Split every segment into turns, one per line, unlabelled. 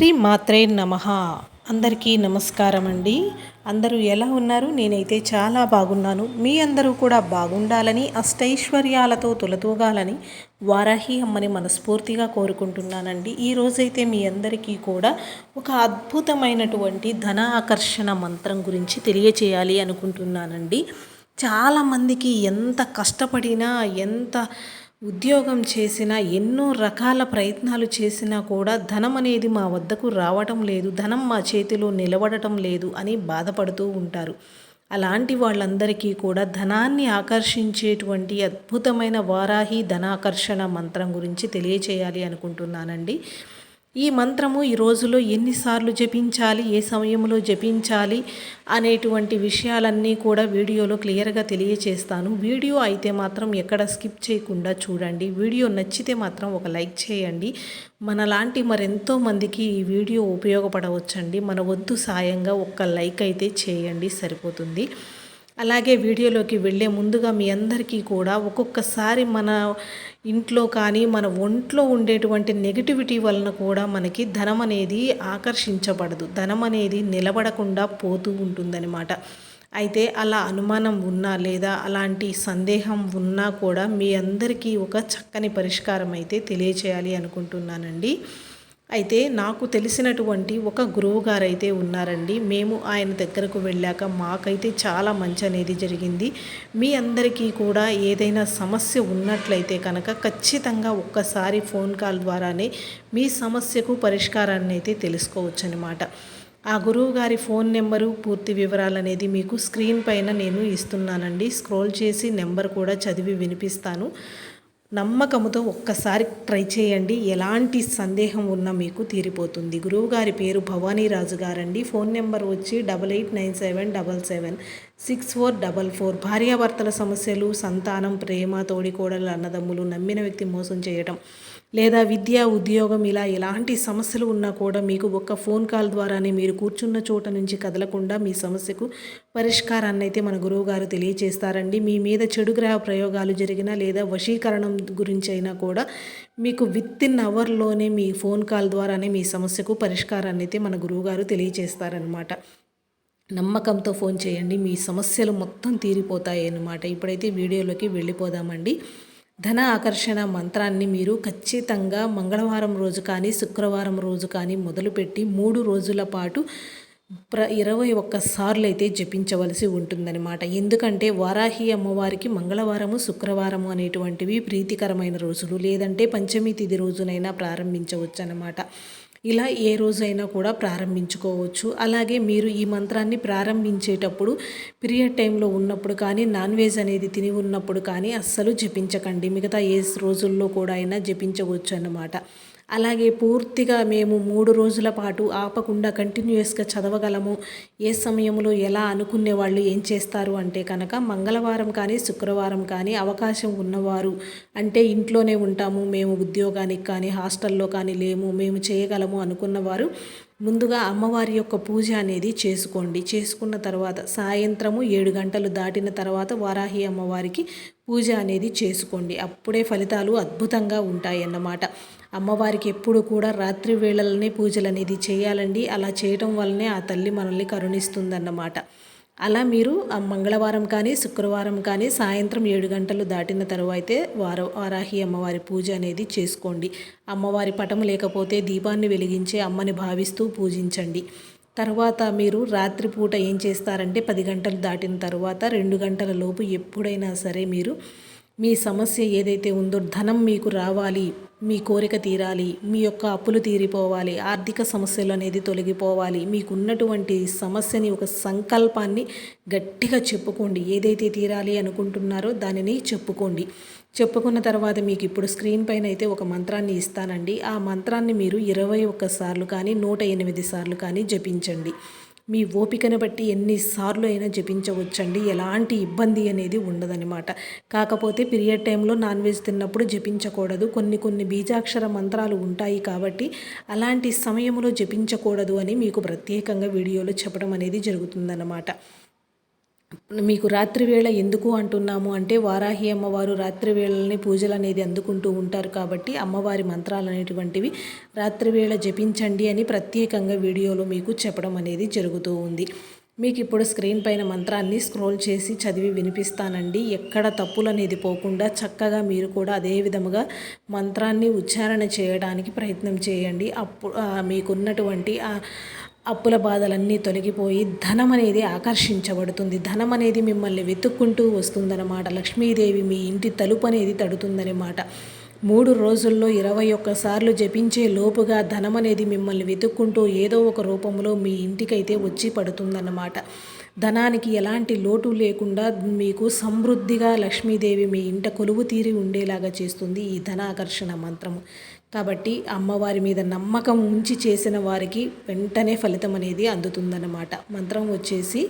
శ్రీ మాత్రే నమ. అందరికీ నమస్కారం అండి. అందరూ ఎలా ఉన్నారు? నేనైతే చాలా బాగున్నాను. మీ అందరూ కూడా బాగుండాలని అష్టైశ్వర్యాలతో తులతూగాలని వారాహి అమ్మని మనస్ఫూర్తిగా కోరుకుంటున్నానండి. ఈ రోజైతే మీ అందరికీ కూడా ఒక అద్భుతమైనటువంటి ధన ఆకర్షణ మంత్రం గురించి తెలియచేయాలి అనుకుంటున్నానండి. చాలామందికి ఎంత కష్టపడినా ఎంత ఉద్యోగం చేసినా ఎన్నో రకాల ప్రయత్నాలు చేసినా కూడా ధనం అనేది మా వద్దకు రావటం లేదు ధనం మా చేతిలో నిలబడటం లేదు అని బాధపడుతూ ఉంటారు. అలాంటి వాళ్ళందరికీ కూడా ధనాన్ని ఆకర్షించేటువంటి అద్భుతమైన వారాహి ధనాకర్షణ మంత్రం గురించి తెలియచేయాలి అనుకుంటున్నానండి. ఈ మంత్రము ఈ రోజులో ఎన్నిసార్లు జపించాలి ఏ సమయంలో జపించాలి అనేటువంటి విషయాలన్నీ కూడా వీడియోలో క్లియర్గా తెలియచేస్తాను. వీడియో అయితే మాత్రం ఎక్కడ స్కిప్ చేయకుండా చూడండి. వీడియో నచ్చితే మాత్రం ఒక లైక్ చేయండి. మనలాంటి మరెంతో మందికి ఈ వీడియో ఉపయోగపడవచ్చండి. మన వద్దు సాయంగా ఒక్క లైక్ అయితే చేయండి సరిపోతుంది. అలాగే వీడియోలోకి వెళ్ళే ముందుగా మీ అందరికీ కూడా ఒక్కొక్కసారి మన ఇంట్లో కానీ మన ఒంట్లో ఉండేటువంటి నెగిటివిటీ వలన కూడా మనకి ధనం అనేది ఆకర్షించబడదు. ధనం అనేది నిలబడకుండా పోతూ ఉంటుందన్నమాట. అయితే అలా అనుమానం ఉన్నా లేదా అలాంటి సందేహం ఉన్నా కూడా మీ అందరికీ ఒక చక్కని పరిష్కారం అయితే తెలియచేయాలి అనుకుంటున్నానండి. అయితే నాకు తెలిసినటువంటి ఒక గురువు గారు అయితే ఉన్నారండి. మేము ఆయన దగ్గరకు వెళ్ళాక మాకైతే చాలా మంచి అనేది జరిగింది. మీ అందరికీ కూడా ఏదైనా సమస్య ఉన్నట్లయితే కనుక ఖచ్చితంగా ఒక్కసారి ఫోన్ కాల్ ద్వారానే మీ సమస్యకు పరిష్కారాన్ని అయితే తెలుసుకోవచ్చు అనమాట ఆ గురువు గారి ఫోన్ నెంబరు పూర్తి వివరాలు అనేది మీకు స్క్రీన్ పైన నేను ఇస్తున్నానండి. స్క్రోల్ చేసి నెంబర్ కూడా చదివి వినిపిస్తాను. నమ్మకముతో ఒక్కసారి ట్రై చేయండి. ఎలాంటి సందేహం ఉన్నా మీకు తీరిపోతుంది. గురువుగారి పేరు భవానీ రాజు గారండి. ఫోన్ నెంబర్ వచ్చి double eight nine seven double seven six four double four. భార్యాభర్తల సమస్యలు సంతానం ప్రేమ తోడికోడలు అన్నదమ్ములు నమ్మిన వ్యక్తి మోసం చేయటం లేదా విద్య ఉద్యోగం ఇలా ఎలాంటి సమస్యలు ఉన్నా కూడా మీకు ఒక్క ఫోన్ కాల్ ద్వారానే మీరు కూర్చున్న చోట నుంచి కదలకుండా మీ సమస్యకు పరిష్కారాన్ని అయితే మన గురువుగారు తెలియజేస్తారండి మీ మీద చెడు గ్రహ ప్రయోగాలు జరిగినా లేదా వశీకరణం గురించి అయినా కూడా మీకు విత్ ఇన్ అవర్లోనే మీ ఫోన్ కాల్ ద్వారానే మీ సమస్యకు పరిష్కారాన్ని అయితే మన గురువుగారు తెలియజేస్తారనమాట నమ్మకంతో ఫోన్ చేయండి. మీ సమస్యలు మొత్తం తీరిపోతాయి అన్నమాట. ఇప్పుడైతే వీడియోలోకి వెళ్ళిపోదామండి. ధన ఆకర్షణ మంత్రాన్ని మీరు ఖచ్చితంగా మంగళవారం రోజు కానీ శుక్రవారం రోజు కానీ మొదలుపెట్టి మూడు రోజుల పాటు ప్ర ఇరవై ఒక్కసార్లు అయితే జపించవలసి ఉంటుందన్నమాట. ఎందుకంటే వారాహి అమ్మవారికి మంగళవారము శుక్రవారము అనేటువంటివి ప్రీతికరమైన రోజులు. లేదంటే పంచమి తిథి రోజునైనా ప్రారంభించవచ్చు అన్నమాట ఇలా ఏ రోజైనా కూడా ప్రారంభించుకోవచ్చు. అలాగే మీరు ఈ మంత్రాన్ని ప్రారంభించేటప్పుడు పీరియడ్ టైంలో ఉన్నప్పుడు కానీ నాన్ వెజ్ అనేది తిని ఉన్నప్పుడు కానీ అస్సలు జపించకండి. మిగతా ఏ రోజుల్లో కూడా అయినా జపించవచ్చు అన్నమాట. అలాగే పూర్తిగా మేము మూడు రోజుల పాటు ఆపకుండా కంటిన్యూస్గా చదవగలము. ఏ సమయంలో ఎలా అనుకునే వాళ్ళు ఏం చేస్తారు అంటే కనుక మంగళవారం కానీ శుక్రవారం కానీ అవకాశం ఉన్నవారు అంటే ఇంట్లోనే ఉంటాము మేము ఉద్యోగానికి కానీ హాస్టల్లో కానీ లేము మేము చేయగలము అనుకున్నవారు ముందుగా అమ్మవారి యొక్క పూజ అనేది చేసుకోండి. చేసుకున్న తర్వాత సాయంత్రము ఏడు గంటలు దాటిన తర్వాత వారాహి అమ్మవారికి పూజ అనేది చేసుకోండి. అప్పుడే ఫలితాలు అద్భుతంగా ఉంటాయి అన్నమాట అమ్మవారికి ఎప్పుడు కూడా రాత్రి వేళలనే పూజలు అనేది చేయాలండి. అలా చేయటం వల్లనే ఆ తల్లి మనల్ని కరుణిస్తుందన్నమాట. అలా మీరు మంగళవారం కానీ శుక్రవారం కానీ సాయంత్రం ఏడు గంటలు దాటిన తరువాతే వార వారాహి అమ్మవారి పూజ అనేది చేసుకోండి. అమ్మవారి పటం లేకపోతే దీపాన్ని వెలిగించే అమ్మని భావిస్తూ పూజించండి. తర్వాత మీరు రాత్రిపూట ఏం చేస్తారంటే పది గంటలు దాటిన తర్వాత రెండు గంటల లోపు ఎప్పుడైనా సరే మీరు మీ సమస్య ఏదైతే ఉందో ధనం మీకు రావాలి మీ కోరిక తీరాలి మీ యొక్క అప్పులు తీరిపోవాలి ఆర్థిక సమస్యలు అనేది తొలగిపోవాలి. మీకున్నటువంటి సమస్యని ఒక సంకల్పాన్ని గట్టిగా చెప్పుకోండి. ఏదైతే తీరాలి అనుకుంటున్నారో దానిని చెప్పుకోండి. చెప్పుకున్న తర్వాత మీకు ఇప్పుడు స్క్రీన్ పైన అయితే ఒక మంత్రాన్ని ఇస్తానండి. ఆ మంత్రాన్ని మీరు ఇరవై ఒక్కసార్లు కానీ నూట ఎనిమిది సార్లు కానీ జపించండి. మీ ఓపికను బట్టి ఎన్నిసార్లు అయినా జపించవచ్చండి. ఎలాంటి ఇబ్బంది అనేది ఉండదనమాట కాకపోతే పీరియడ్ టైంలో నాన్ వెజ్ తిన్నప్పుడు జపించకూడదు. కొన్ని కొన్ని బీజాక్షర మంత్రాలు ఉంటాయి కాబట్టి అలాంటి సమయంలో జపించకూడదు అని మీకు ప్రత్యేకంగా వీడియోలో చెప్పడం అనేది జరుగుతుందన్నమాట. మీకు రాత్రి వేళ ఎందుకు అంటున్నాము అంటే వారాహి అమ్మవారు రాత్రి వేళల్ని పూజలు అనేది అందుకుంటూ ఉంటారు కాబట్టి అమ్మవారి మంత్రాలు అనేటువంటివి రాత్రి వేళ జపించండి అని ప్రత్యేకంగా వీడియోలో మీకు చెప్పడం అనేది జరుగుతూ ఉంది. మీకు ఇప్పుడు స్క్రీన్ పైన మంత్రాన్ని స్క్రోల్ చేసి చదివి వినిపిస్తానండి. ఎక్కడ తప్పులు అనేది పోకుండా చక్కగా మీరు కూడా అదే విధముగా మంత్రాన్ని ఉచ్చారణ చేయడానికి ప్రయత్నం చేయండి. అప్పుడు మీకున్నటువంటి అప్పుల బాధలన్నీ తొలగిపోయి ధనం అనేది ఆకర్షించబడుతుంది. ధనం అనేది మిమ్మల్ని వెతుక్కుంటూ వస్తుందన్నమాట లక్ష్మీదేవి మీ ఇంటి తలుపు అనేది తడుతుందన్నమాట మూడు రోజుల్లో ఇరవై ఒక్కసార్లు జపించే లోపుగా ధనం అనేది మిమ్మల్ని వెతుక్కుంటూ ఏదో ఒక రూపంలో మీ ఇంటికైతే వచ్చి పడుతుందన్నమాట ధనానికి ఎలాంటి లోటు లేకుండా మీకు సమృద్ధిగా లక్ష్మీదేవి మీ ఇంట కొలువు తీరి ఉండేలాగా చేస్తుంది ఈ ధనాకర్షణ మంత్రము. కాబట్టి అమ్మవారి మీద నమ్మకం ఉంచి చేసిన వారికి వెంటనే ఫలితం అనేది అందుతుందన్నమాట. మంత్రం వచ్చేసి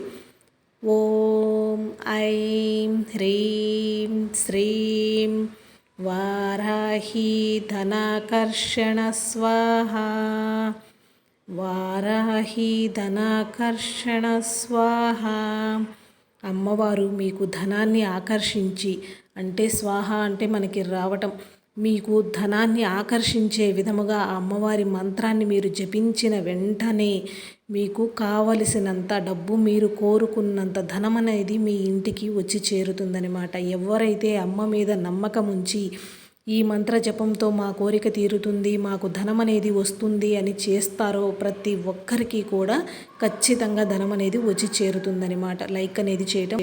ఓం ఐం హ్రీం శ్రీం వారాహి ధనాకర్షణ స్వాహ. వారాహి ధనాకర్షణ స్వాహ. అమ్మవారు మీకు ధనాన్ని ఆకర్షించి అంటే స్వాహ అంటే మనకి రావటం మీకు ధనాన్ని ఆకర్షించే విధముగా ఆ అమ్మవారి మంత్రాన్ని మీరు జపించిన వెంటనే మీకు కావలసినంత డబ్బు మీరు కోరుకున్నంత ధనం అనేది మీ ఇంటికి వచ్చి చేరుతుందనమాట ఎవరైతే అమ్మ మీద నమ్మకం ఉంచి ఈ మంత్ర జపంతో మా కోరిక తీరుతుంది మాకు ధనం అనేది వస్తుంది అని చేస్తారో ప్రతి ఒక్కరికి కూడా ఖచ్చితంగా ధనం అనేది వచ్చి చేరుతుందనమాట లైక్ అనేది చేయటం